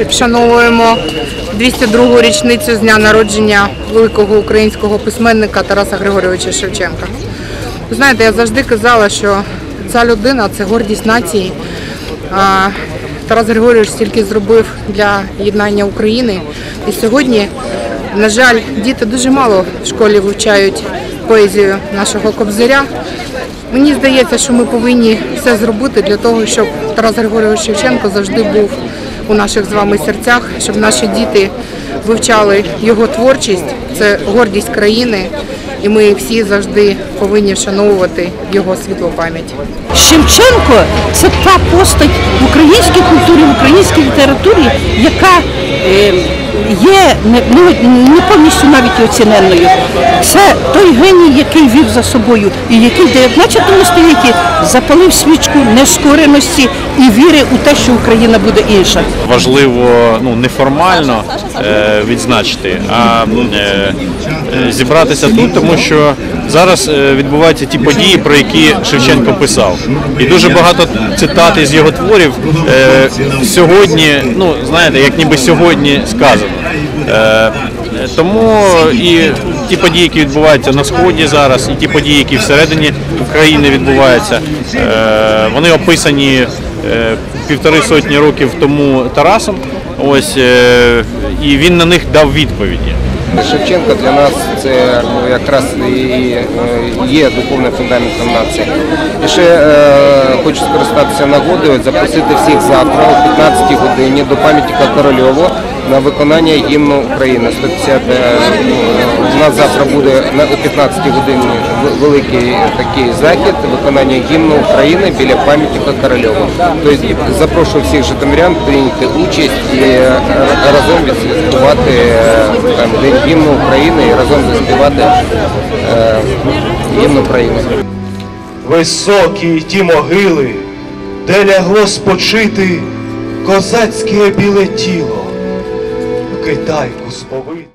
вшановуємо 202-гу річницю з дня народження великого українського письменника Тараса Григорьовича Шевченка. Ви знаєте, я завжди казала, що ця людина це гордість нації. Тарас Григорьович стільки зробив для єднання України. І сьогодні, на жаль, діти дуже мало в школі вивчають поезію нашого кобзаря. Мені здається, що ми повинні все зробити для того, щоб Тарас Григорович Шевченко завжди був у наших з вами серцях, щоб наші діти вивчали його творчість. Це гордість країни, і ми всі завжди повинні вшановувати його світлу пам'ять. Шевченко це та постать в українській культурі, в українській літературі, яка е, є ну, не повністю навіть оціненною. Це той геній, який вів за собою і який в 19 столітті запалив свічку нескореності і віри у те, що Україна буде інша. важливо ну неформально е, відзначити, а е, е, зібратися тут, тому що зараз е, відбуваються ті події, про які Шевченко писав, і дуже багато цитат із його творів е, сьогодні, ну знаєте, як ніби сьогодні сказано. Е, тому і ті події, які відбуваються на сході зараз, і ті події, які всередині України відбуваються, е, вони описані е, півтори сотні років тому Тарасом. Ось і він на них дав відповіді. Шевченко для нас це ну, якраз і є духовним фундаментом нації. І ще е, хочу скористатися нагодою, запросити всіх завтра о 15 годині до пам'ятника Корольову на виконання гімну України. 150, е, у нас завтра буде на о 15 годині великий такий захід виконання гімну України біля пам'ятника Корольову. Тобто запрошую всіх житомирян прийняти участь і е, разом відсвяткувати е, День гімну України і разом заспівати е, гімн України. Високі ті могили, де лягло спочити козацьке біле тіло, в Китайку сповите.